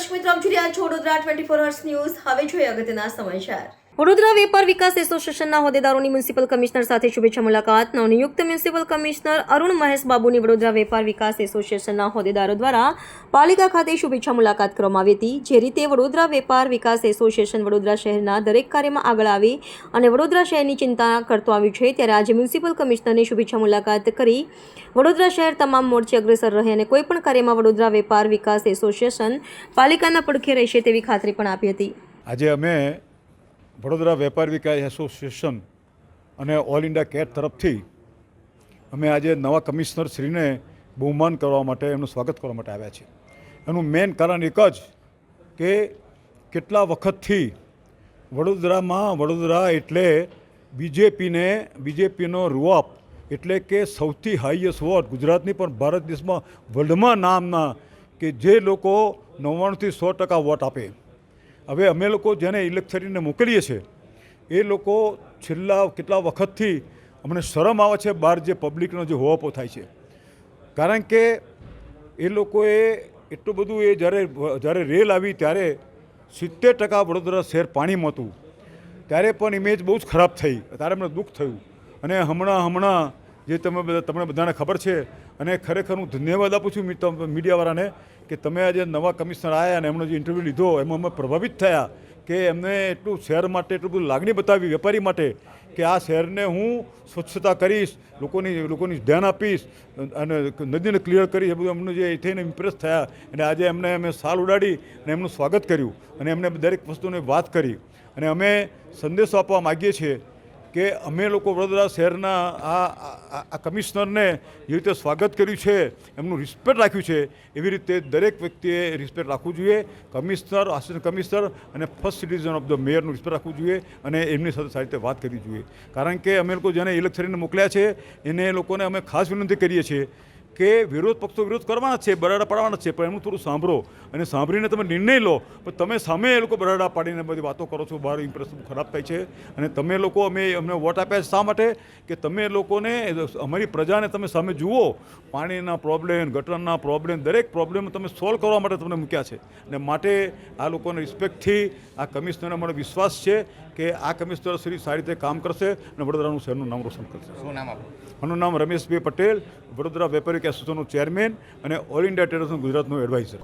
દર્શક મિત્રો આપ જોઈ ટ્વેન્ટી ફોર અવર્સ ન્યૂઝ હવે જોઈએ અગત્યના સમાચાર. વડોદરા વેપાર વિકાસ એસોસિએશનના હોદ્દેદારોની મ્યુનિસિપલ કમિશનર સાથે શુભેચ્છા મુલાકાત. નવનિયુક્ત મ્યુનિસિપલ કમિશનર અરુણ મહેશ બાબુની વડોદરા વેપાર વિકાસ એસોસિએશનના હોદ્દેદારો દ્વારા પાલિકા ખાતે શુભેચ્છા મુલાકાત કરવામાં આવી હતી, જે રીતે વડોદરા વેપાર વિકાસ એસોસિએશન વડોદરા શહેરના દરેક કાર્યમાં આગળ આવી અને વડોદરા શહેરની ચિંતા કરતો આવ્યું છે, ત્યારે આજે મ્યુનિસિપલ કમિશનરની શુભેચ્છા મુલાકાત કરી વડોદરા શહેર તમામ મોરચે અગ્રેસર રહે અને કોઈપણ કાર્યમાં વડોદરા વેપાર વિકાસ એસોસિએશન પાલિકાના પડખે રહેશે તેવી ખાતરી પણ આપી હતી. આજે અમે વડોદરા વેપાર વિકાસ એસોસિએશન અને ઓલ ઇન્ડિયા કેટ તરફથી અમે આજે નવા કમિશનર શ્રીને બહુમાન કરવા માટે એમનું સ્વાગત કરવા માટે આવ્યા છે એનું મેઇન કારણ એક જ કે કેટલા વખતથી વડોદરામાં વડોદરા એટલે બીજેપીને બીજેપીનો રૂઆપ એટલે કે સૌથી હાઈએસ્ટ વોટ ગુજરાતની પણ ભારત દેશમાં વર્લ્ડમાં નામના કે જે લોકો નવ્વાણુંથી સો ટકા વોટ આપે. હવે અમે લોકો જેને ઇલેક્ટ્રિકને મોકલીએ છીએ, એ લોકો છેલ્લા કેટલા વખતથી અમને શરમ આવે છે બહાર જે પબ્લિકનો જે હોવાપો થાય છે. કારણ કે એ લોકોએ એટલું બધું એ જ્યારે જ્યારે રેલ આવી ત્યારે સિત્તેર ટકા વડોદરા શહેર પાણીમાં હતું. ત્યારે પણ ઇમેજ બહુ જ ખરાબ થઈ, ત્યારે અમને દુઃખ થયું. અને હમણાં હમણાં જે તમે બધા તમને બધાને ખબર છે, અને ખરેખર હું ધન્યવાદ આપું છું મીડિયાવાળાને કે તમે આજે નવા કમિશનર આવ્યા અને એમનો જે ઇન્ટરવ્યૂ લીધો, એમાં અમે પ્રભાવિત થયા કે એમને એટલું શહેર માટે એટલું બધું લાગણી બતાવી, વેપારી માટે કે આ શહેરને હું સ્વચ્છતા કરીશ, લોકોની લોકોની ધ્યાન આપીશ, અને નદીને ક્લિયર કરીશ, એ બધું એમનું જે થઈને ઇમ્પ્રેસ થયા, અને આજે એમને અમે સાલ ઉડાડી અને એમનું સ્વાગત કર્યું, અને એમને દરેક વસ્તુની વાત કરી. અને અમે સંદેશો આપવા માગીએ છીએ કે અમે લોકો વડોદરા શહેરના આ આ- કમિશનરને જે રીતે સ્વાગત કર્યું છે, એમનું રિસ્પેક્ટ રાખ્યું છે, એવી રીતે દરેક વ્યક્તિએ રિસ્પેક્ટ રાખવું જોઈએ. કમિશનર, આસિસ્ટન્ટ કમિશનર અને ફર્સ્ટ સિટીઝન ઓફ ધ મેયરનું રિસ્પેક્ટ રાખવું જોઈએ અને એમની સાથે સારી રીતે વાત કરવી જોઈએ. કારણ કે અમે લોકો જેને ઇલેક્શનને મોકલ્યા છે, એને લોકોને અમે ખાસ વિનંતી કરીએ છીએ કે વિરોધ પક્ષો વિરોધ કરવાના છે બરાડા પાડવાના છે પણ એમનું થોડું સાંભળો અને સાંભળીને તમે નિર્ણય લો. પણ તમે સામે એ લોકો બરાડા પાડીને બધી વાતો કરો છો બહાર ઇમ્પ્રેશન ખરાબ થાય છે. અને તમે લોકો અમે અમને વોટ આપ્યા શા માટે? કે તમે લોકોને અમારી પ્રજાને તમે સામે જુઓ. પાણીના પ્રોબ્લેમ ગટરના પ્રોબ્લેમ દરેક પ્રોબ્લેમ તમે સોલ્વ કરવા માટે તમને મૂક્યા છે. અને માટે આ લોકોને રિસ્પેક્ટથી આ કમિશનરને મને વિશ્વાસ છે કે આ કમિશનર શ્રી સારી રીતે કામ કરશે અને વડોદરાનું શહેરનું નામ રોશન કરશે. શું નામ આપણું મારું નામ રમેશભાઈ પટેલ વડોદરા વેપારી કે ચેરમેન અને ઓલ ઇન્ડિયા ટ્રેડર્સનું ગુજરાતનું એડવાઇઝર.